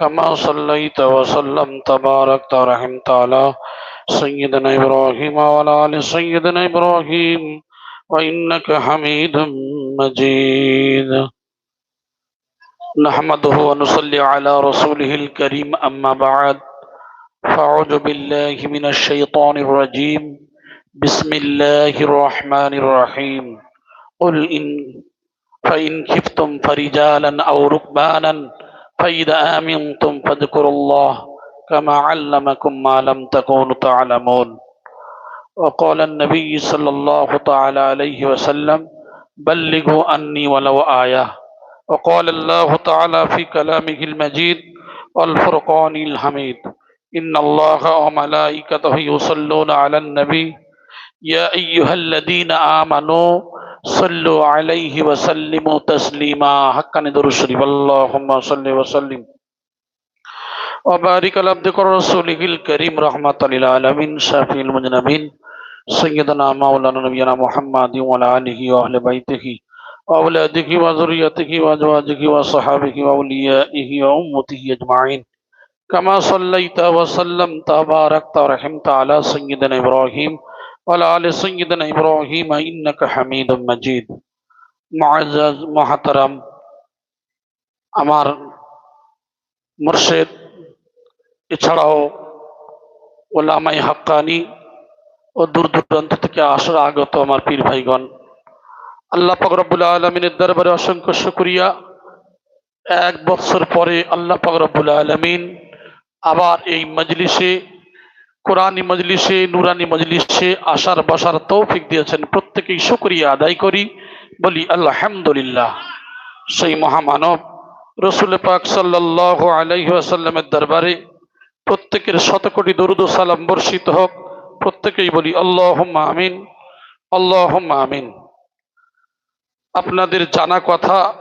كما صليت وسلمت باركت ورحمت على سيدنا إبراهيم وعلى آل سيدنا إبراهيم وإنك حميد مجيد. نحمده ونصلي على رسوله الكريم أما بعد فأعوذ بالله من الشيطان الرجيم. بسم الله الرحمن الرحيم. قل إن فإن خفتم فرجالا أو ركبانا فإذا آمنتم فاذكروا الله كما علمكم ما لم تكونوا تعلمون. وقال النبي صلى الله تعالى عليه وسلم بلغوا عني ولو آية. وقال الله تعالى في كلامه المجيد والفرقان الحميد إن الله وملائكته يصلون على النبي يا أيها الذين آمنوا صلوا عليه وسلموا تسليما. حقا ندر الشريف. اللهم صل وسلم. وبارك على عبدك ورسوله الكريم رحمة للعالمين. شافي المجنبين. سيدنا مولانا نبينا محمد وعلى آله وأهل بيته وأولاده وذريته وأزواجه وصحابه وأوليائه وأمته أجمعين. كما صليت وسلمت وباركت ورحمت على سيدنا إبراهيم وعلى آل سيدنا إبراهيم إنك حميد مجيد معزز محترم আমার মুর্শেদ এছাড়াও ওলামাই হাক্কানি ও দূর দূরান্ত থেকে আসার আগত আমার পীর ভাইগণ আল্লাহ পাক রব্বুল আলমিনের দরবারে অসংখ্য শুকরিয়া এক বৎসর পরে আল্লাহ পাক রব্বুল আলমিন আবার এই মজলিসে কোরআনী মজলিসে, নুরানি মজলিসে আসার বসার তৌফিক দিয়েছেন। প্রত্যেকেই শুকরিয়া আদায় করি। বলি আল্লাহামদুলিল্লাহ সেই মহামানব রসুল পাক সাল্লাহ আলাইহি আসাল্লামের দরবারে প্রত্যেকের শতকোটি দরুদ সালাম বর্ষিত হোক। প্রত্যেকেই বলি আল্লাহ আমিন আল্লাহ আমিন। আপনাদের জানা কথা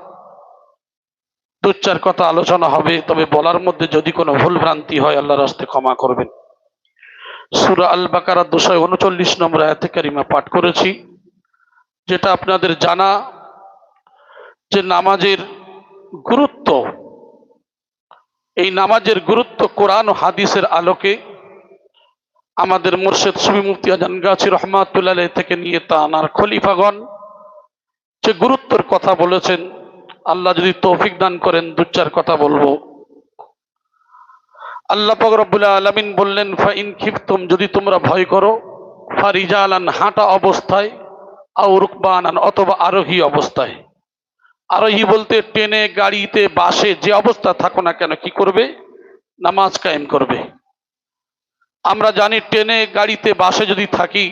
দু কথা আলোচনা হবে, তবে বলার মধ্যে যদি কোনো ভুল ভ্রান্তি হয়, আল্লাহর রাস্তে ক্ষমা করবেন। সুরা আল বাকারা দুশো উনচল্লিশ নম্বর আয়াতে কারিমা পাঠ করেছি, যেটা আপনাদের জানা যে নামাজের গুরুত্ব, এই নামাজের গুরুত্ব কোরআন ও হাদিসের আলোকে আমাদের মুর্শেদ সুবি মুফতি আজান গাছি রহমাতুল্লাহ থেকে নিয়ে তা আনার খলিফাগণ যে গুরুত্বের কথা বলেছেন, আল্লাহ যদি তৌফিক দান করেন দু চার কথা বলব। আল্লাহ রব্বুল্লাহ আলমিন বললেন, ফাইন খিফতুম, যদি তোমরা ভয় করো, ফারিজালান হাঁটা অবস্থায়, আও রুকবানান অথবা আরোহী অবস্থায়। আরোহী বলতে ট্রেনে, গাড়িতে, বাসে, যে অবস্থা থাকো না কেন, কি করবে? নামাজ কায়েম করবে। আমরা জানি ট্রেনে, গাড়িতে, বাসে যদি থাকি,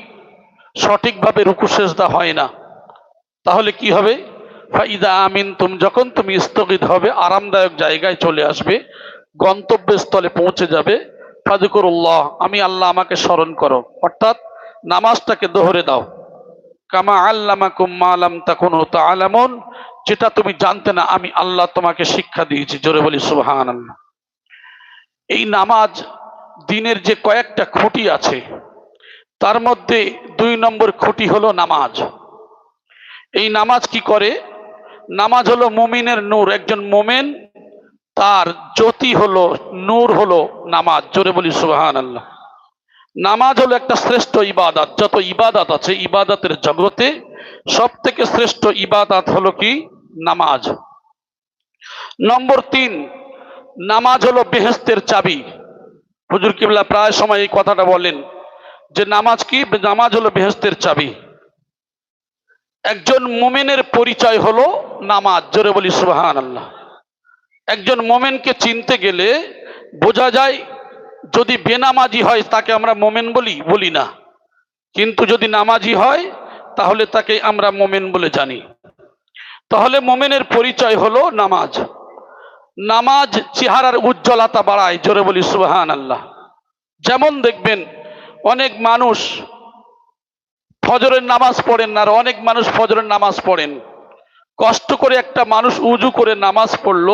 সঠিকভাবে রুকু সেজদা হয় না। তাহলে কি হবে? ফাইদা আমিন তুম যখন তুমি স্থগিত হবে, আরামদায়ক জায়গায় চলে আসবে গন্তব্যস্থলে পৌঁছে যাবে। ফাজুকুরুল্লাহ আমি আল্লাহ আমাকে স্মরণ করো। অর্থাৎ নামাজটাকে দোহরে দাও। কামা আল্লামা কুম্মা আলাম তখন আলামন যেটা তুমি জানতে না, আমি আল্লাহ তোমাকে শিক্ষা দিয়েছি। জোরে বলি সুহান আল্লাহ এই নামাজ দিনের যে কয়েকটা খুঁটি আছে, তার মধ্যে দুই নম্বর খুঁটি হলো নামাজ। এই নামাজ কি করে? নামাজ হলো মুমিনের নূর। একজন মোমেন তার জ্যোতি হলো, নূর হলো নামাজ। জোরে বলি সুহান আল্লাহ নামাজ হলো একটা শ্রেষ্ঠ ইবাদাত। যত ইবাদাত আছে, ইবাদাতের জগতে সব থেকে শ্রেষ্ঠ ইবাদাত হলো কি? নামাজ। নম্বর তিন, নামাজ হলো বেহেস্তের চাবি। হুজুর কিবলা প্রায় সময় এই কথাটা বলেন যে নামাজ কি? নামাজ হলো বেহেস্তের চাবি। একজন মোমেনের পরিচয় হলো নামাজ। জোরে বলি সুহান আল্লাহ একজন মোমেনকে চিনতে গেলে বোঝা যায়, যদি বেনামাজি হয় তাকে আমরা মোমেন বলি বলি না। কিন্তু যদি নামাজি হয়, তাহলে তাকে আমরা মোমেন বলে জানি। তাহলে মোমেনের পরিচয় হলো নামাজ। নামাজ চেহারার উজ্জ্বলতা বাড়ায়, জোরে বলি সুহান আল্লাহ যেমন দেখবেন, অনেক মানুষ ফজরের নামাজ পড়েন না, আর অনেক মানুষ ফজরের নামাজ পড়েন। কষ্ট করে একটা মানুষ উজু করে নামাজ পড়ল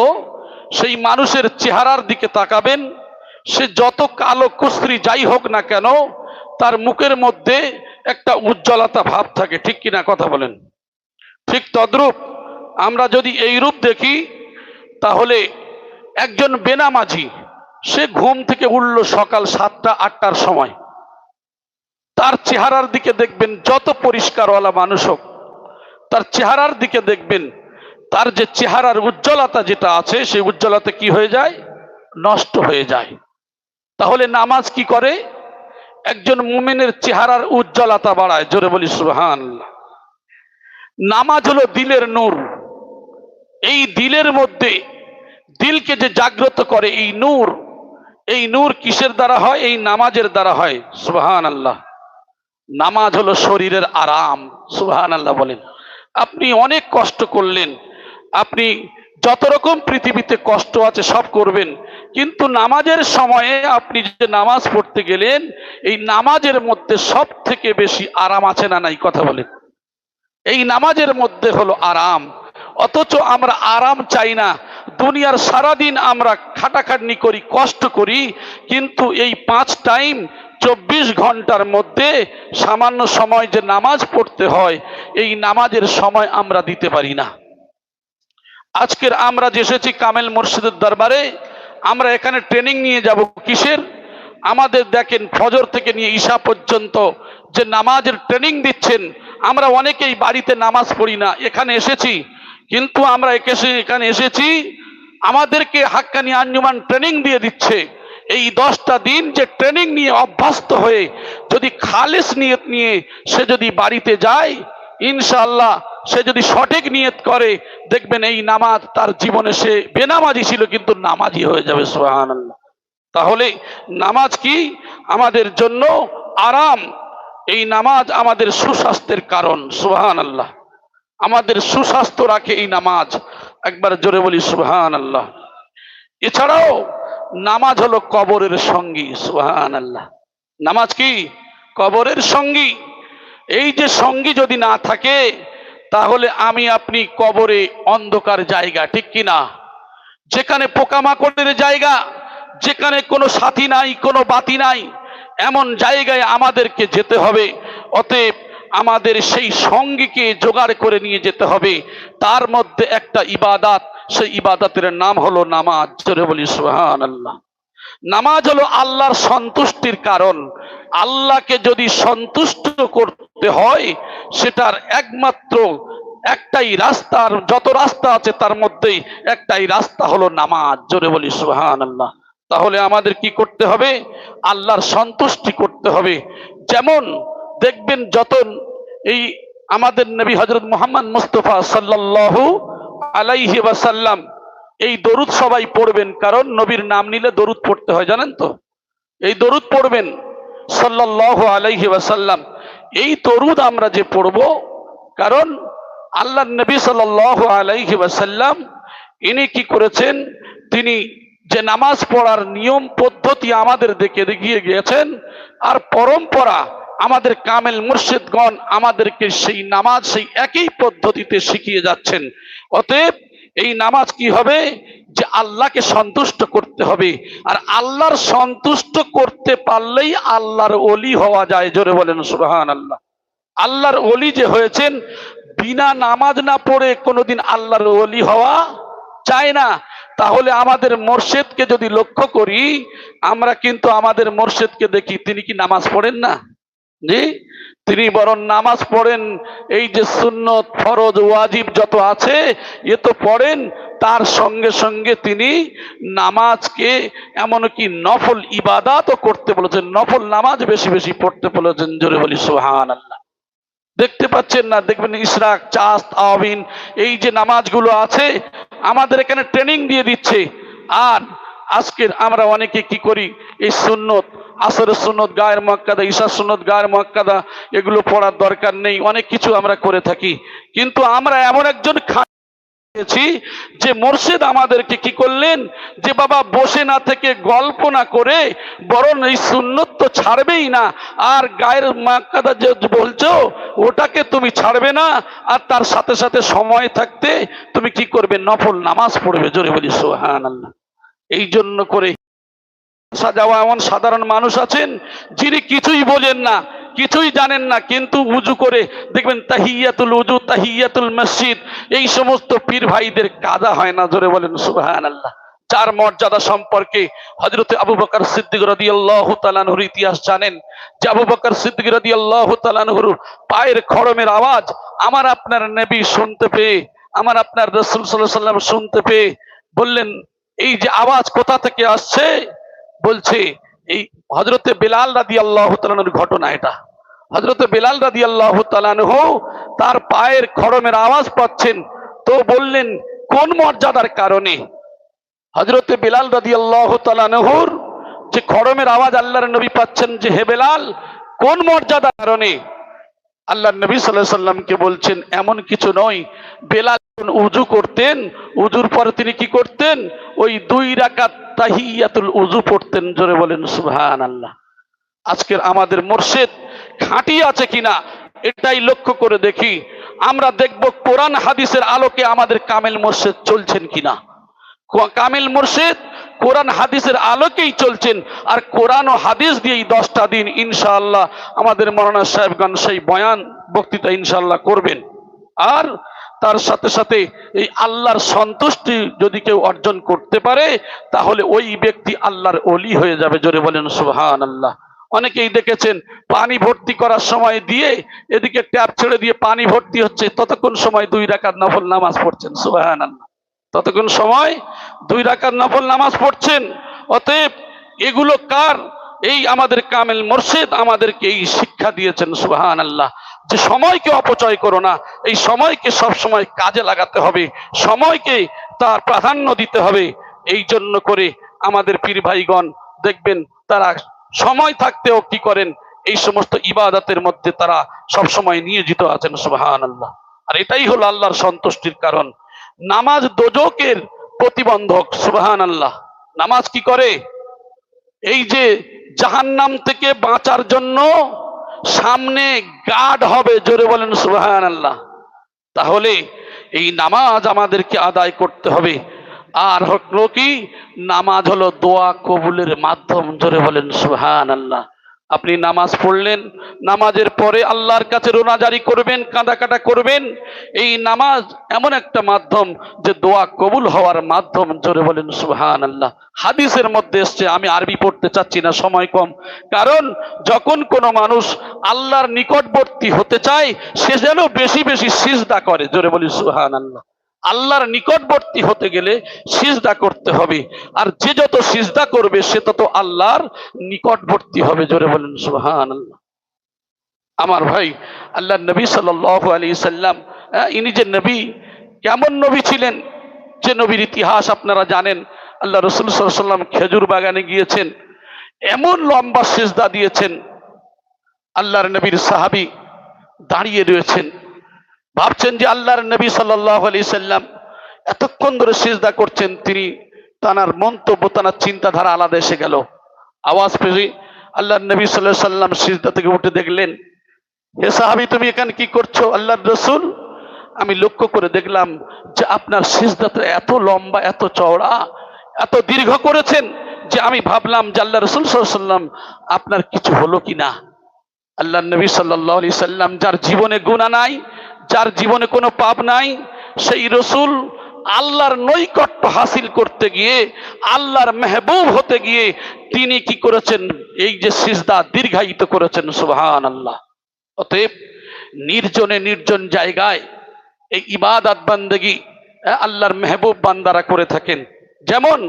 সেই মানুষের চেহারার দিকে তাকাবেন, সে যত কালো কুস্ত্রী যাই হোক না কেন, তার মুখের মধ্যে একটা উজ্জ্বলতা ভাব থাকে। ঠিক কিনা কথা বলেন? ঠিক তদ্রূপ আমরা যদি এই রূপ দেখি, তাহলে একজন বেনামাজি, সে ঘুম থেকে উঠল সকাল সাতটা, আটটার সময়। তার চেহারার দিকে দেখবেন যত পরিষ্কারওয়ালা মানুষ হোক, তার চেহারার দিকে দেখবেন তার যে চেহারার উজ্জ্বলতা যেটা আছে সেই উজ্জ্বলতা কি হয়ে যায়? নষ্ট হয়ে যায়। তাহলে নামাজ কি করে? একজন মুমিনের চেহারার উজ্জ্বলতা বাড়ায়। জোরে বলি সুহান নামাজ হলো দিলের নূর। এই দিলের মধ্যে দিলকে যে জাগ্রত করে, এই নূর এই নূর কিসের দ্বারা হয়? এই নামাজের দ্বারা হয়। সুবহান আল্লাহ নামাজ হলো শরীরের আরাম। সুবহান আল্লাহ বলেন। আপনি অনেক কষ্ট করলেন। আপনি যত রকম পৃথিবীতে কষ্ট আছে সব করবেন, কিন্তু নামাজের সময়ে আপনি যে নামাজ পড়তে গেলেন, এই নামাজের মধ্যে সব থেকে বেশি আরাম আছে না নাই? কথা বলেন। এই নামাজের মধ্যে হলো আরাম। অথচ আমরা আরাম চাই না। দুনিয়ার সারাদিন আমরা খাটাখাটনি করি, কষ্ট করি, কিন্তু এই পাঁচ টাইম চব্বিশ ঘণ্টার মধ্যে সামান্য সময় যে নামাজ পড়তে হয়, এই নামাজের সময় আমরা দিতে পারি না। আজকের আমরা যে এসেছি কামেল মুর্শিদের দরবারে, আমরা এখানে ট্রেনিং নিয়ে যাব কিসের? আমাদের দেখেন ফজর থেকে নিয়ে ঈশা পর্যন্ত যে নামাজের ট্রেনিং দিচ্ছেন, আমরা অনেকেই বাড়িতে নামাজ পড়ি না, এখানে এসেছি। কিন্তু আমরা এসে এখানে এসেছি, আমাদেরকে হাক্কানি আঞ্জুমান ট্রেনিং দিয়ে দিচ্ছে। এই দশটা দিন যে ট্রেনিং নিয়ে অভ্যস্ত হয়ে, যদি খালেস নিয়ত নিয়ে সে যদি বাড়িতে যায়, ইনশাআল্লাহ সে যদি সঠিক নিয়ত করে, দেখবেন এই নামাজ তার জীবনে সে বেনামাজি ছিল, কিন্তু নামাজি হয়ে যাবে সোহান তাহলে নামাজ কি? আমাদের জন্য আরাম। এই নামাজ আমাদের সুস্বাস্থ্যের কারণ সুহান আল্লাহ আমাদের সুস্বাস্থ্য রাখে এই নামাজ। একবার জোরে বলি সুহান আল্লাহ এছাড়াও, নামাজ হলো কবরের সঙ্গী সুহান আল্লাহ নামাজ কি? কবরের সঙ্গী। এই যে সঙ্গী যদি না থাকে তাহলে আমি আপনি কবরে অন্ধকার জায়গা, ঠিক কি না? যেখানে পোকামাকড়ের জায়গা, যেখানে কোনো সাথী নাই, কোনো বাতি নাই, এমন জায়গায় আমাদেরকে যেতে হবে। অতএব আমাদের সেই সঙ্গীকে জোগাড় করে নিয়ে যেতে হবে। তার মধ্যে একটা ইবাদাত, সেই ইবাদাতের নাম হলো নামাজ। জোরে বলি সুহান আল্লাহ নামাজ হলো আল্লাহর সন্তুষ্টির কারণ। আল্লাহকে যদি সন্তুষ্ট করতে হয় সেটার একমাত্র একটাই রাস্তার যত রাস্তা আছে তার মধ্যেই একটাই রাস্তা হলো নামাজ। জোরে বলি সুহান আল্লাহ তাহলে আমাদের কি করতে হবে? আল্লাহর সন্তুষ্টি করতে হবে। যেমন দেখবেন যত এই আমাদের নবী হজরত মোহাম্মদ মুস্তফা সাল্লাল্লাহু আলাইহি ওয়াসাল্লাম এই দরুদ সবাই পড়বেন। কারণ নবীর নাম নিলে দরুদ পড়তে হয়, জানেন তো? এই দরুদ পড়বেন সাল্লাল্লাহু আলাইহি ওয়াসাল্লাম। এই দরুদ আমরা যে পড়ব, কারণ আল্লাহ নবী সাল্লাল্লাহু আলাইহি ওয়াসাল্লাম, ইনি কি করেছেন? তিনি যে নামাজ পড়ার নিয়ম, পদ্ধতি আমাদের দেখে দেখিয়ে গিয়েছেন, আর পরম্পরা আমাদের কামেল মুর্শিদগণ আমাদেরকে সেই নামাজ সেই একই পদ্ধতিতে শিখিয়ে যাচ্ছেন। অতএব এই নামাজ কি হবে? যে আল্লাহকে সন্তুষ্ট করতে হবে। আর আল্লাহর সন্তুষ্ট করতে পারলেই আল্লাহর অলি হওয়া যায়। জোরে বলেন সুবহান আল্লাহ আল্লাহর অলি যে হয়েছেন, বিনা নামাজ না পড়ে কোনোদিন আল্লাহর অলি হওয়া চায় না। তাহলে আমাদের মোর্শেদকে যদি লক্ষ্য করি, আমরা কিন্তু আমাদের মোর্শেদকে দেখি, তিনি কি নামাজ পড়েন না? জি? তিনি বরং নামাজ পড়েন। এই যে সুন্নত, ফরজ, ওয়াজিব যত আছে, এ তো পড়েন। তার সঙ্গে সঙ্গে তিনি নামাজকে এমনকি নফল ইবাদাতও করতে বলেছেন। নফল নামাজ বেশি বেশি পড়তে বলেছেন জোরে বলি সোহান আল্লাহ দেখতে পাচ্ছেন না, দেখবেন ইসরাক চাস্ত আবিন এই যে নামাজগুলো আছে, আমাদের এখানে ট্রেনিং দিয়ে দিচ্ছে। আর আজকের আমরা অনেকে কি করি? এই সুন্নত আসরের সুন্নত, গায়ের মক্কাদা ঈশার সুন্নত, গায়ের মক্কাদা এগুলো পড়ার দরকার নেই। অনেক কিছু আমরা করে থাকি। কিন্তু আমরা এমন একজন যে মোর্শেদ আমাদেরকে কি করলেন? যে বাবা বসে না থেকে গল্প না করে বরং এই সুন্নত তো ছাড়বেই না। আর গায়ের মাকাদা যে বলছো, ওটাকে তুমি ছাড়বে না। আর তার সাথে সাথে সময় থাকতে তুমি কি করবে? নফল নামাজ পড়বে। জোরে বলি সোহান এই জন্য করে সাজাওয়া এমন সাধারণ মানুষ আছেন যিনি কিছুই বোঝেন না, কিছুই জানেন না, কিন্তু উজু করে দেখবেন তাহিয়াতুল উজু, তাহিয়াতুল মসজিদ, এই সমস্ত পীর ভাইদের কাদা হয় না, জোরে বলেন সুবহান আল্লাহ যার মর্যাদা সম্পর্কে হজরত আবু বকর সিদ্দিক রদি ইতিহাস জানেন। যে আবু বকর সিদ্দিক রদি পায়ের খড়মের আওয়াজ আমার আপনার নবী শুনতে পেয়ে, আমার আপনার রসুল সাল্লাহ সাল্লাম শুনতে পেয়ে বললেন, এই যে আওয়াজ কোথা থেকে আসছে? বলছে, এই হজরতে বেলাল রাদি আল্লাহ ঘটনা এটা। হজরতে বেলাল রাদি আল্লাহ তালানহু তার পায়ের খড়মের আওয়াজ পাচ্ছেন। তো বললেন, কোন মর্যাদার কারণে? হজরতে বেলাল রাদি আল্লাহ তালানহুর যে খড়মের আওয়াজ আল্লাহর নবী পাচ্ছেন যে, হে বেলাল, কোন মর্যাদার কারণে? আল্লাহ নবী সাল্লাহ সাল্লামকে বলছেন, এমন কিছু নয়। যখন উজু করতেন, উজুর পরে তিনি কি করতেন? ওই দুই রাকাত তাহিয়াতুল উজু পড়তেন, জোরে বলেন সুহান আল্লাহ আজকের আমাদের মোর্শেদ খাঁটি আছে কিনা, এটাই লক্ষ্য করে দেখি। আমরা দেখব কোরআন হাদিসের আলোকে আমাদের কামেল মোর্শেদ চলছেন কিনা। কামেল মোর্শেদ কোরআন হাদিসের আলোকেই চলছেন। আর কোরআন ও হাদিস দিয়েই দশটা দিন ইনশাআল্লাহ আমাদের মৌলানা সাহেবগণ সেই বয়ান বক্তৃতা ইনশাআল্লাহ করবেন। আর তার সাথে সাথে এই আল্লাহর সন্তুষ্টি যদি কেউ অর্জন করতে পারে, তাহলে ওই ব্যক্তি আল্লাহর অলি হয়ে যাবে, জোরে বলেন সুবহান আল্লাহ অনেকেই দেখেছেন পানি ভর্তি করার সময় দিয়ে এদিকে ট্যাপ ছেড়ে দিয়ে পানি ভর্তি হচ্ছে, ততক্ষণ সময় দুই রাকাত নফল নামাজ পড়ছেন সুবহান আল্লাহ ততক্ষণ সময় দুই রাকাত নফল নামাজ পড়ছেন। অতএব এগুলো কার? এই আমাদের কামেল মোর্শেদ আমাদেরকে এই শিক্ষা দিয়েছেন সুবহান আল্লাহ যে সময়কে অপচয় করো না, এই সময়কে সব সময় কাজে লাগাতে হবে, সময়কে তার প্রাধান্য দিতে হবে। এই জন্য করে আমাদের পীর ভাইগণ দেখবেন তারা সময় থাকতেও কি করেন? এই সমস্ত ইবাদতের মধ্যে তারা সব সময় নিয়োজিত আছেন সুবহান আল্লাহ আর এটাই হলো আল্লাহর সন্তুষ্টির কারণ। নামাজ দোজকের প্রতিবন্ধক সুবহান আল্লাহ নামাজ কি করে? এই যে জাহান্নাম থেকে বাঁচার জন্য সামনে গার্ড হবে, জোরে বলেন সুবহান আল্লাহ তাহলে এই নামাজ আমাদেরকে আদায় করতে হবে। আর হলো কি? নামাজ হলো দোয়া কবুলের মাধ্যম, জোরে বলেন সুবহান আল্লাহ আপনি নামাজ পড়লেন, নামাজের পরে আল্লাহর কাছে রোনাজারি করবেন কাঁদাকাটা করবেন। এই নামাজ এমন একটা মাধ্যম যে দোয়া কবুল হওয়ার মাধ্যম, জোরে বলেন সুহান আল্লাহ হাদিসের মধ্যে এসছে, আমি আরবি পড়তে চাচ্ছি না, সময় কম। কারণ যখন কোনো মানুষ আল্লাহর নিকটবর্তী হতে চায়, সে যেন বেশি বেশি সিজদা করে, জোরে বলি সুবহান আল্লাহ আল্লাহর নিকটবর্তী হতে গেলে সিজদা করতে হবে। আর যে যত সিজদা করবে সে তত আল্লাহর নিকটবর্তী হবে। জোরে বলেন সুবহান আল্লাহ আমার ভাই আল্লাহ নবী সাল্লাল্লাহু আলাইহি সাল্লাম আহ, ইনি যে নবী কেমন নবী ছিলেন? যে নবীর ইতিহাস আপনারা জানেন। আল্লাহ রসুল সাল্লাম খেজুর বাগানে গিয়েছেন। এমন লম্বা সিজদা দিয়েছেন। আল্লাহর নবীর সাহাবী দাঁড়িয়ে রয়েছেন। ভাবছেন যে আল্লাহর নবী আলি সাল্লাম এতক্ষণ ধরে সিজদা করছেন, তিনি তানার মন্তব্য, তানার চিন্তাধারা আলাদা এসে গেল। আওয়াজ পেয়ে আল্লাহর নবী সাল্লাহ সাল্লাম সিজদা থেকে উঠে দেখলেন, হে সাহাবি, তুমি এখানে কি করছ? আল্লাহর রসুল? আমি লক্ষ্য করে দেখলাম যে আপনার সিজদাটা এত লম্বা, এত চওড়া, এত দীর্ঘ করেছেন যে আমি ভাবলাম যে আল্লাহ রসুল সাল্লাম আপনার কিছু হলো কি না আল্লাহ নবী সাল্লাহ সাল্লাম, যার জীবনে গুণা নাই যার জীবনে কোনো পাপ নাই সেই রসুল আল্লাহর নৈকট্য হাসিল করতে গিয়ে আল্লাহর মেহবুব হতে গিয়ে তিনি কি করেছেন? এই যে সিজদা দীর্ঘায়িত করেছেন সুবহান আল্লাহ অতএব নির্জনে নির্জন জায়গায় এই ইবাদাত বান্দেগি আহ, আল্লাহর মেহবুব বান্দারা করে থাকেন। যেমন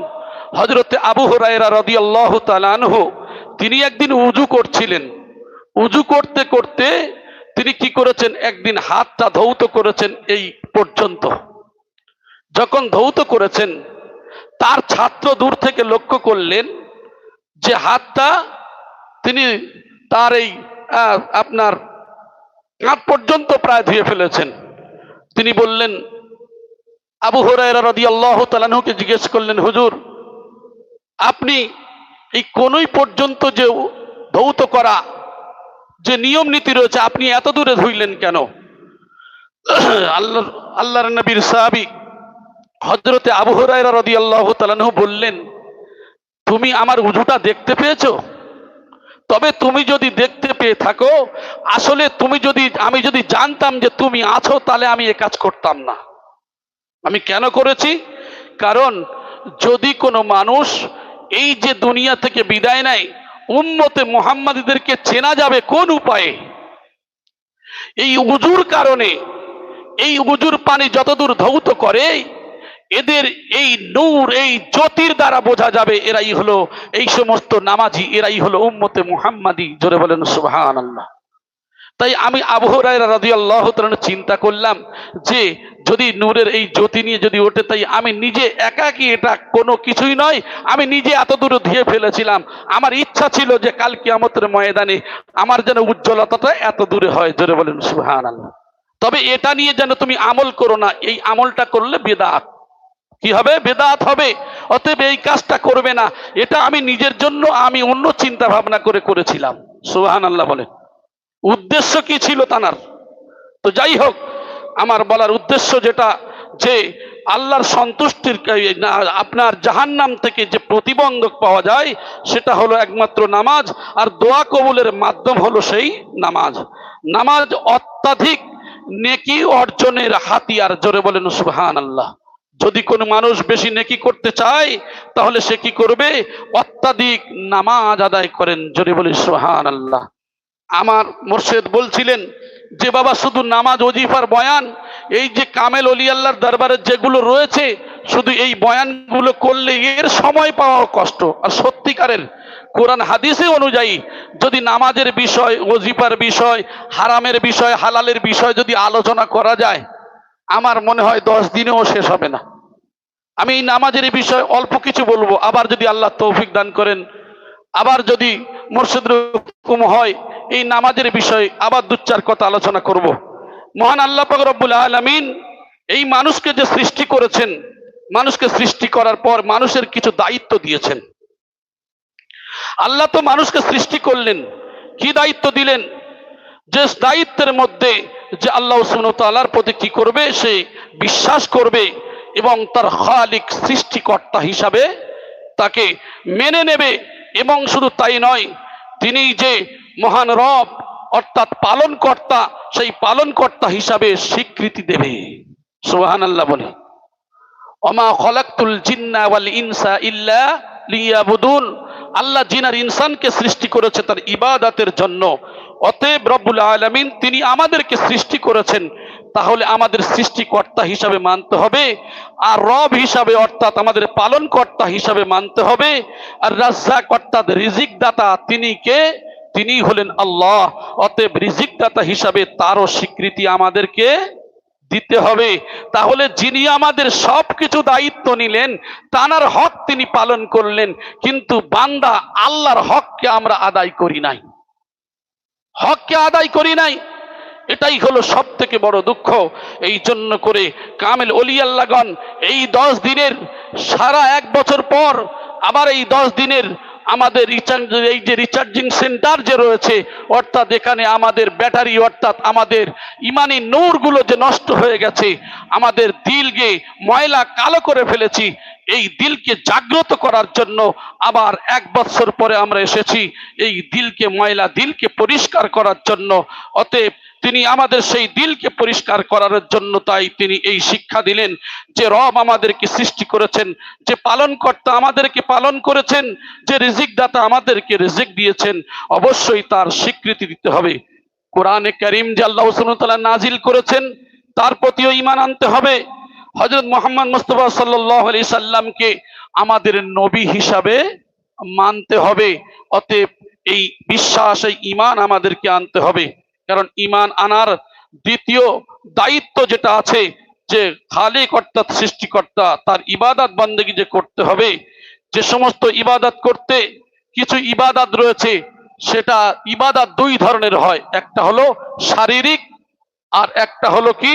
হজরতে আবু হরাইরা রদি আল্লাহ তালানহু তিনি একদিন উজু করছিলেন। উজু করতে করতে তিনি কি করেছেন? একদিন হাতটা ধৌত করেছেন এই পর্যন্ত। যখন ধৌত করেছেন, তার ছাত্র দূর থেকে লক্ষ্য করলেন যে হাতটা তিনি তার এই আপনার কাঁধ পর্যন্ত প্রায় ধুয়ে ফেলেছেন। তিনি বললেন, আবু হরাইরা রদি আল্লাহ তালানহুকে জিজ্ঞেস করলেন, হুজুর, আপনি এই কোনই পর্যন্ত যে ধৌত করা যে নিয়ম নীতি রয়েছে, আপনি এত দূরে ধুইলেন কেন? আল্লাহ আল্লাহর নবীর সাহাবি হজরতে আবু হরাইরা রদি আল্লাহ তালানহু বললেন, তুমি আমার উজুটা দেখতে পেয়েছ? তবে তুমি যদি দেখতে পেয়ে থাকো, আসলে তুমি যদি আমি যদি জানতাম যে তুমি আছো, তাহলে আমি এ কাজ করতাম না। আমি কেন করেছি? কারণ যদি কোনো মানুষ এই যে দুনিয়া থেকে বিদায় নেয় উম্মতে মোহাম্মদীদেরকে চেনা যাবে কোন উপায়ে? এই উজুর কারণে, এই উজুর পানি যতদূর ধৌত করে, এদের এই নূর, এই জ্যোতির দ্বারা বোঝা যাবে এরাই হলো এই সমস্ত নামাজি, এরাই হলো উম্মতে মুহাম্মাদি। জোরে বলেন সুবহান আল্লাহ তাই আমি আবহরায় রাজি আল্লাহ চিন্তা করলাম যে যদি নূরের এই জ্যোতি নিয়ে যদি ওঠে, তাই আমি নিজে একাকি এটা কোনো কিছুই নয়? আমি নিজে এত দূরে ধুয়ে ফেলেছিলাম। আমার ইচ্ছা ছিল যে কাল কিয়ামতের ময়দানে আমার যেন উজ্জ্বলতাটা এত দূরে হয়। জোরে বলেন সুবহান আল্লাহ তবে এটা নিয়ে যেন তুমি আমল করো না, এই আমলটা করলে বেদাত। কি হবে? বেদাত হবে। অতএব এই কাজটা করবে না। এটা আমি নিজের জন্য, আমি অন্য চিন্তা ভাবনা করে করেছিলাম। সুহান আল্লাহ বলে উদ্দেশ্য কি ছিল তানার? তো যাই হোক, আমার বলার উদ্দেশ্য যেটা, যে আল্লাহর সন্তুষ্টির আপনার জাহান্নাম থেকে যে প্রতিবন্ধক পাওয়া যায়, সেটা হলো একমাত্র নামাজ, আর দোয়া কবুলের মাধ্যম হলো সেই নামাজ। নামাজ অত্যাধিক নেকি অর্জনের হাতিয়ার, জোরে বলেন সুবহান আল্লাহ যদি কোনো মানুষ বেশি নেকি করতে চায়, তাহলে সে কি করবে? অত্যাধিক নামাজ আদায় করেন, জোরে বলি সুবহান আল্লাহ আমার মোর্শেদ বলছিলেন, যে বাবা শুধু নামাজ ওজিফার বয়ান, এই যে কামেল অলি আল্লাহর দরবারে যেগুলো রয়েছে, শুধু এই বয়ানগুলো করলে এর সময় পাওয়া কষ্ট। আর সত্যিকারের কোরআন হাদিসে অনুযায়ী যদি নামাজের বিষয়, ওজিফার বিষয়, হারামের বিষয়, হালালের বিষয় যদি আলোচনা করা যায়, আমার মনে হয় দশ দিনেও শেষ হবে না। আমি এই নামাজের বিষয়ে অল্প কিছু বলব, আবার যদি আল্লাহ তৌফিক দান করেন আবার যদি মোর্শেদ হুকুম হয়, এই নামাজের বিষয়ে আবার দু চার কথা আলোচনা করব। মহান আল্লাহ রব্বুল আলামিন এই মানুষকে যে সৃষ্টি করেছেন, মানুষকে সৃষ্টি করার পর মানুষের কিছু দায়িত্ব দিয়েছেন। আল্লাহ তো মানুষকে সৃষ্টি করলেন, কি দায়িত্ব দিলেন? যে দায়িত্বের মধ্যে যে আল্লাহ সুনতালার প্রতি কি করবে, সে বিশ্বাস করবে এবং তার খালিক সৃষ্টিকর্তা হিসাবে তাকে মেনে নেবে। এবং শুধু তাই নয়, তিনি যে মহান রব, অর্থাৎ পালনকর্তা, সেই পালনকর্তা হিসাবে স্বীকৃতি দেবে। সোহান আল্লাহ বলে। অমা খলাক্তুল জিন্না ওয়াল ইনসা ইল্লা লিয়াবুদুন। আল্লাহ জিনার ইনসানকে সৃষ্টি করেছে তার ইবাদাতের জন্য। অতএব রব্বুল আলামিন তিনি আমাদেরকে সৃষ্টি করেছেন তাহলে আমাদের সৃষ্টিকর্তা হিসাবে মানতে হবে, আর রব হিসাবে অর্থাৎ আমাদের পালনকর্তা হিসাবে মানতে হবে, আর রাজ্জাক অর্থাৎ রিজিক দাতা তিনি কে? তিনি হলেন আল্লাহ। অতএব রিজিক দাতা হিসাবে তারও স্বীকৃতি আমাদেরকে দিতে হবে। তাহলে যিনি আমাদের সব কিছু দায়িত্ব নিলেন, তানার হক তিনি পালন করলেন, কিন্তু বান্দা আল্লাহর হককে আমরা আদায় করি নাই। হককে আদায় করি নাই এটাই হলো সব থেকে বড় দুঃখ। এই জন্য করে কামেল অলিয়াল্লাগন এই দশ দিনের সারা এক বছর পর আবার এই দশ দিনের আমাদের রিচার্জ, এই যে রিচার্জিং সেন্টার যে রয়েছে, অর্থাৎ এখানে আমাদের ব্যাটারি, অর্থাৎ আমাদের ইমানি নূরগুলো যে নষ্ট হয়ে গেছে, আমাদের দিলকে ময়লা কালো করে ফেলেছি এই দিলকে জাগ্রত করার জন্য আবার এক বছর পরে আমরা এসেছি। এই দিলকে, ময়লা দিলকে পরিষ্কার করার জন্য। অতএব তিনি আমাদের সেই দিলকে পরিষ্কার করার জন্য তাই তিনি এই শিক্ষা দিলেন যে রব আমাদেরকে সৃষ্টি করেছেন, যে পালনকর্তা আমাদেরকে পালন করেছেন, যে রিজিক দাতা আমাদেরকে রিজিক দিয়েছেন, অবশ্যই তার স্বীকৃতি দিতে হবে। কোরআনে করিম যে আল্লাহ নাজিল করেছেন, তার প্রতিও ইমান আনতে হবে। হজরত মোহাম্মদ মুস্তফা সাল্লাহ আলি সাল্লামকে আমাদের নবী হিসাবে মানতে হবে। অতএব এই বিশ্বাস, এই ইমান আমাদেরকে আনতে হবে। কারণ ইমান আনার দ্বিতীয় দায়িত্ব যেটা আছে, যে খালিক অর্থাৎ সৃষ্টিকর্তা, তার ইবাদাত বান্দেগি যে করতে হবে, যে সমস্ত ইবাদাত করতে কিছু ইবাদাত রয়েছে, সেটা ইবাদাত দুই ধরনের হয়। একটা হলো শারীরিক আর একটা হলো কি?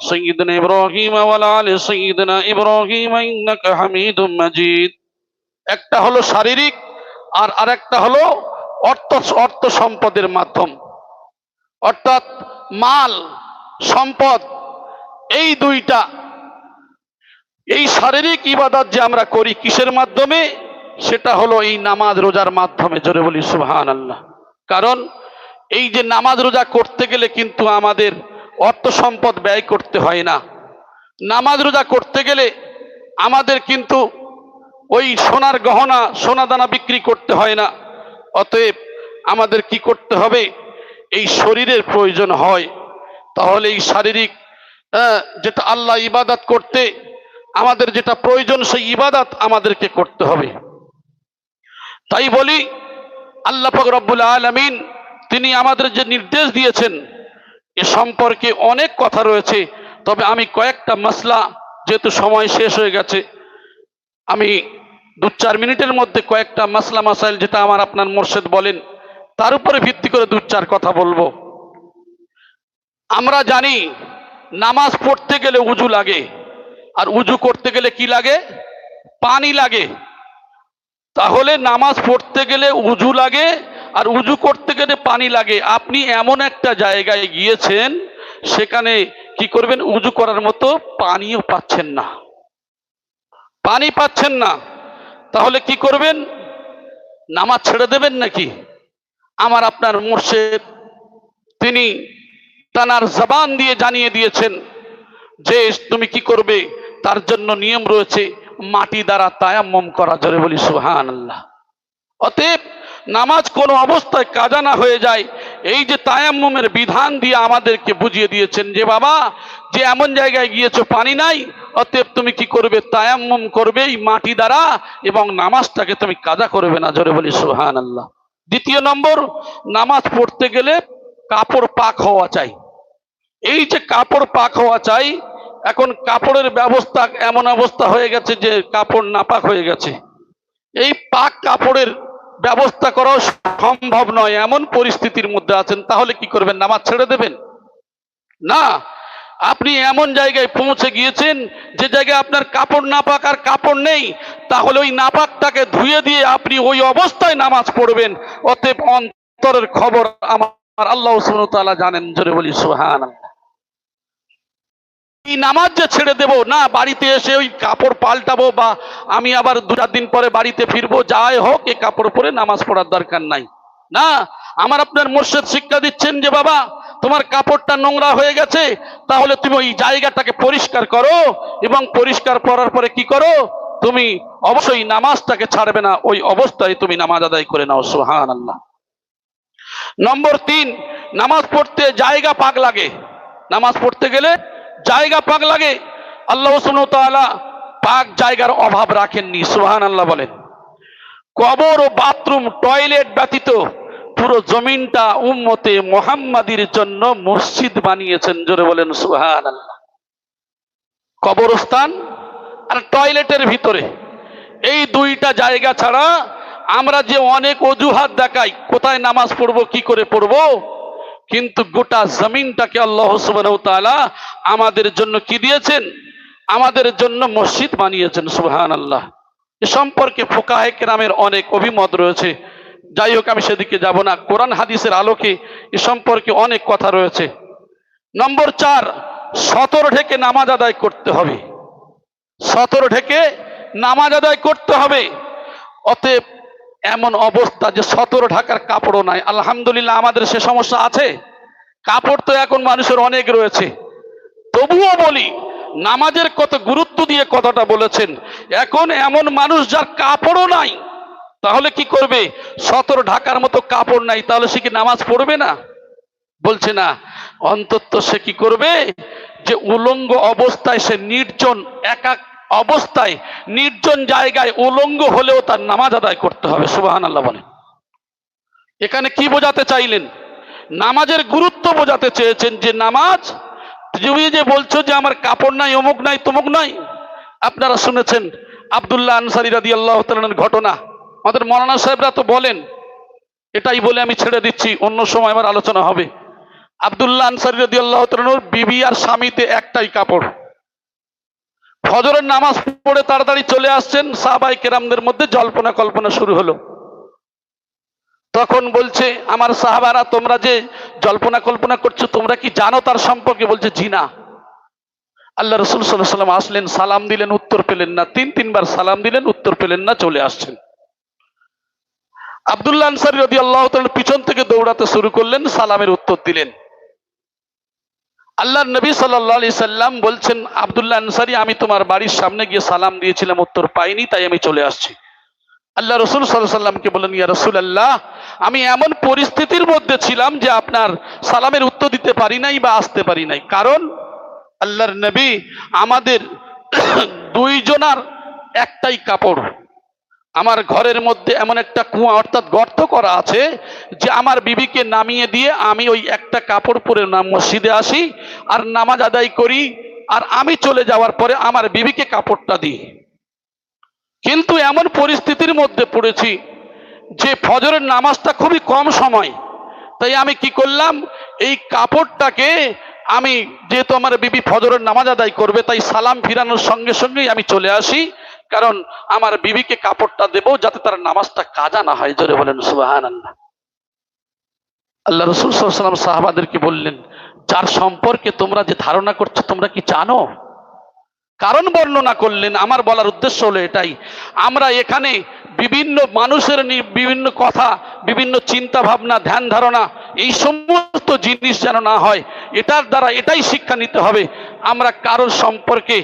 سيدنا إبراهيم وعلى آل سيدنا إبراهيم إنك حميد مجيد একটা হলো শারীরিক আর আরেকটা হলো অর্থ অর্থ সম্পদের মাধ্যম অর্থাৎ মাল সম্পদ এই দুইটা এই শারীরিক ইবাদত যে আমরা করি কিসের মাধ্যমে সেটা হলো এই নামাজ রোজার মাধ্যমে জোরে বলি সুবহান আল্লাহ কারণ এই যে নামাজ রোজা করতে গেলে কিন্তু আমাদের অর্থ সম্পদ ব্যয় করতে হয় না। নামাজ রোজা করতে গেলে আমাদের কিন্তু ওই সোনার গহনা সোনা দানা বিক্রি করতে হয় না। অতএব আমাদের কি করতে হবে? এই শরীরের প্রয়োজন হয়। তাহলে এই শারীরিক যেটা আল্লাহ ইবাদত করতে, আমাদের যেটা প্রয়োজন সেই ইবাদত আমাদেরকে করতে হবে। তাই বলি, আল্লাহ পাক রব্বুল আলামিন, তিনি আমাদের যে নির্দেশ দিয়েছেন এ সম্পর্কে অনেক কথা রয়েছে, তবে আমি কয়েকটা মশলা যেহেতু সময় শেষ হয়ে গেছে, আমি দু চার মিনিটের মধ্যে কয়েকটা মাসলা মাসাইল যেটা আমার আপনার মোর্শেদ বলেন, তার উপরে ভিত্তি করে দু চার কথা বলব। আমরা জানি নামাজ পড়তে গেলে উজু লাগে, আর উজু করতে গেলে কি লাগে? পানি লাগে। তাহলে নামাজ পড়তে গেলে উজু লাগে আর উজু করতে গেলে পানি লাগে। আপনি এমন একটা জায়গায় গিয়েছেন, সেখানে কি করবেন? উজু করার মতো পানিও পাচ্ছেন না। পানি পাচ্ছেন না। তাহলে কি করবেন? নামাজ ছেড়ে দেবেন নাকি? আমার আপনার মোর্শেদ, তিনি তানার জবান দিয়ে জানিয়ে দিয়েছেন যে, তুমি কি করবে? তার জন্য নিয়ম রয়েছে, মাটি দ্বারা তায়াম্মম করা। জোরে বলি সুহান আল্লাহ অতএব নামাজ কোনো অবস্থায় কাজা না হয়ে যায়। এই যে তায়াম্মমের বিধান দিয়ে আমাদেরকে বুঝিয়ে দিয়েছেন যে, বাবা, যে এমন জায়গায় গিয়েছো পানি নাই, অতএব তুমি কি করবে? তায়াম্মম করবে এই মাটি দ্বারা এবং নামাজটাকে তুমি কাজা করবে না। জোরে বলি সুহান আল্লাহ দ্বিতীয় নম্বর, নামাজ পড়তে গেলে কাপড় পাক হওয়া চাই। এই যে কাপড় পাক হওয়া চাই, এখন কাপড়ের ব্যবস্থা এমন অবস্থা হয়ে গেছে যে, কাপড় নাপাক হয়ে গেছে। এই পাক কাপড়ের ব্যবস্থা করাও সম্ভব নয়, এমন পরিস্থিতির মধ্যে আছেন, তাহলে কি করবেন? নামাজ ছেড়ে দেবেন? না। আপনি এমন জায়গায় পৌঁছে গিয়েছেন, যে জায়গায় আপনার কাপড় নাপাক আর কাপড় নেই, তাহলে ওই নাপাকটাকে ধুয়ে দিয়ে আপনি ওই অবস্থায় নামাজ পড়বেন। অতএব অন্তরের খবর আমার আল্লাহ সুবহানাহু জানেন। জোরে বলি সুহান এই নামাজ যে ছেড়ে দেব, না, বাড়িতে এসে ওই কাপড় পাল্টাবো বা আমি আবার দু চার দিন পরে বাড়িতে ফিরবো, যাই হোক, এই কাপড় পরে নামাজ পড়ার দরকার নাই। না, আমার আপনার মোর্শেদ শিক্ষা দিচ্ছেন যে, বাবা, তোমার কাপড়টা নোংরা হয়ে গেছে, তাহলে তুমি ওই জায়গাটাকে পরিষ্কার করো এবং পরিষ্কার করার পরে কি করো? তুমি অবশ্যই নামাজটাকে ছাড়বে না, ওই অবস্থায় তুমি নামাজ আদায় করে নাও সুহান আল্লাহ নম্বর তিন, নামাজ পড়তে জায়গা পাক লাগে। নামাজ পড়তে গেলে জায়গা পাক লাগে, আল্লাহ সুবহানাহু পাক জায়গার অভাব রাখেননি সুহান আল্লাহ বলেন। কবর ও বাথরুম, টয়লেট ব্যতীত পুরো জমিনটা উম্মতে মোহাম্মাদির জন্য মসজিদ বানিয়েছেন, জোরে বলেন সুহান আল্লাহ কবরস্থান আর টয়লেটের ভিতরে, এই দুইটা জায়গা ছাড়া আমরা যে অনেক অজুহাত দেখাই, কোথায় নামাজ পড়ব, কি করে পড়ব কিন্তু গোটা জমিনটাকে আল্লাহ তাআলা আমাদের জন্য কি দিয়েছেন? আমাদের জন্য মসজিদ বানিয়েছেন সুবহান আল্লাহ এ সম্পর্কে ফোকাহে কেরামের অনেক অভিমত রয়েছে। যাই হোক, আমি সেদিকে যাব না। কোরআন হাদিসের আলোকে এ সম্পর্কে অনেক কথা রয়েছে। নম্বর চার, সতর ঢেকে নামাজ আদায় করতে হবে। সতর ঢেকে নামাজ আদায় করতে হবে। অতএব এমন অবস্থা যে সতর ঢাকার কাপড়ও নাই। আলহামদুলিল্লাহ আমাদের সে সমস্যা আছে। কাপড় তো এখন মানুষের অনেক রয়েছে। তবুও বলি, নামাজের কত গুরুত্ব দিয়ে কথাটা বলেছেন। এখন এমন মানুষ যার কাপড়ও নাই, তাহলে কি করবে? সতর ঢাকার মতো কাপড় নাই, তাহলে সে কি নামাজ পড়বে না? বলছে না। অন্তত সে কি করবে? যে উলঙ্গ অবস্থায় সে নির্জন একা অবস্থায় নির্জন জায়গায় উলঙ্গ হলেও তার নামাজ আদায় করতে হবে সুবাহান আল্লাহ বলেন। এখানে কি বোঝাতে চাইলেন? নামাজের গুরুত্ব বোঝাতে চেয়েছেন যে নামাজ, তুমি যে বলছো যে আমার কাপড় নাই, অমুক নাই, তমুক নাই, আপনারা শুনেছেন আবদুল্লাহ আনসারি রাদি আল্লাহ ঘটনা। আমাদের মৌলানা সাহেবরা তো বলেন, এটাই বলে আমি ছেড়ে দিচ্ছি, অন্য সময় আমার আলোচনা হবে। আবদুল্লাহ আনসারি রাদি আল্লাহ বিবি আর স্বামীতে একটাই কাপড়। ফজরের নামাজ পড়ে তাড়াতাড়ি চলে আসছেন, সাহাবাই কেরামদের মধ্যে জল্পনা কল্পনা শুরু হলো। তখন বলছে, আমার সাহাবারা, তোমরা যে জল্পনা কল্পনা করছ, তোমরা কি জানো তার সম্পর্কে? বলছে, জি না। আল্লাহ রসুল সাল্লাহ সাল্লাম আসলেন, সালাম দিলেন, উত্তর পেলেন না। তিন, তিনবার সালাম দিলেন, উত্তর পেলেন না, চলে আসছেন। আব্দুল্লাহ আনসারি রদি আল্লাহ পিছন থেকে দৌড়াতে শুরু করলেন, সালামের উত্তর দিলেন। আল্লাহ নবী সাল্লাহ আলি সাল্লাম বলছেন, আব্দুল্লাহ আনসারি, আমি তোমার বাড়ির সামনে গিয়ে সালাম দিয়েছিলাম, উত্তর পাইনি, তাই আমি চলে আসছি। আল্লাহ রসুল সাল্লাহ সাল্লামকে বললেন, ইয়া রসুল আল্লাহ আমি এমন পরিস্থিতির মধ্যে ছিলাম যে আপনার সালামের উত্তর দিতে পারি নাই বা আসতে পারি নাই। কারণ আল্লাহর নবী আমাদের দুইজনার একটাই কাপড়। আমার ঘরের মধ্যে এমন একটা কুয়া অর্থাৎ গর্ত করা আছে যে আমার বিবিকে নামিয়ে দিয়ে আমি ওই একটা কাপড় পরে মসজিদে আসি আর নামাজ আদায় করি আর আমি চলে যাওয়ার পরে আমার বিবিকে কাপড়টা দিই। কিন্তু এমন পরিস্থিতির মধ্যে পড়েছি যে ফজরের নামাজটা খুবই কম সময়। তাই আমি কি করলাম? এই কাপড়টাকে আমি, যেহেতু আমার বিবি ফজরের নামাজ আদায় করবে, তাই সালাম ফিরানোর সঙ্গে সঙ্গেই আমি চলে আসি। কারণ আমার বিবিকে কাপড়টা দেবো যাতে তার নামাজটা কাজা না হয়। জোরে বলেন সুবাহান আল্লাহ আল্লাহ রসুল সাল্লাম সাহাবাদেরকে বললেন, যার সম্পর্কে তোমরা যে ধারণা করছ, তোমরা কি জানো? কারণ বর্ণনা করলেন, আমার বলার উদ্দেশ্য হলো এটাই। আমরা এখানে বিভিন্ন মানুষের বিভিন্ন কথা, বিভিন্ন চিন্তা ভাবনা ধ্যান ধারণা, এই সমস্ত জিনিস যেন না হয়, এটার দ্বারা এটাই শিক্ষা নিতে হবে। আমরা কারোর সম্পর্কে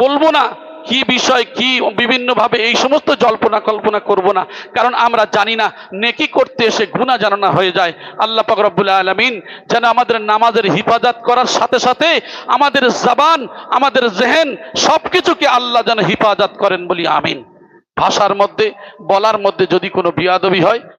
বলব না কি বিষয়, কি বিভিন্নভাবে এই সমস্ত জল্পনা কল্পনা করব না? কারণ আমরা জানি না, নেকি করতে এসে গুণা যেন না হয়ে যায়। আল্লাহ পাক রব্বুল আলমিন যেন আমাদের নামাজের হিফাজত করার সাথে সাথে আমাদের জবান, আমাদের জেহেন সব কিছুকে আল্লাহ যেন হিফাজত করেন বলি আমিন। ভাষার মধ্যে, বলার মধ্যে যদি কোনো বিয়াদবি হয়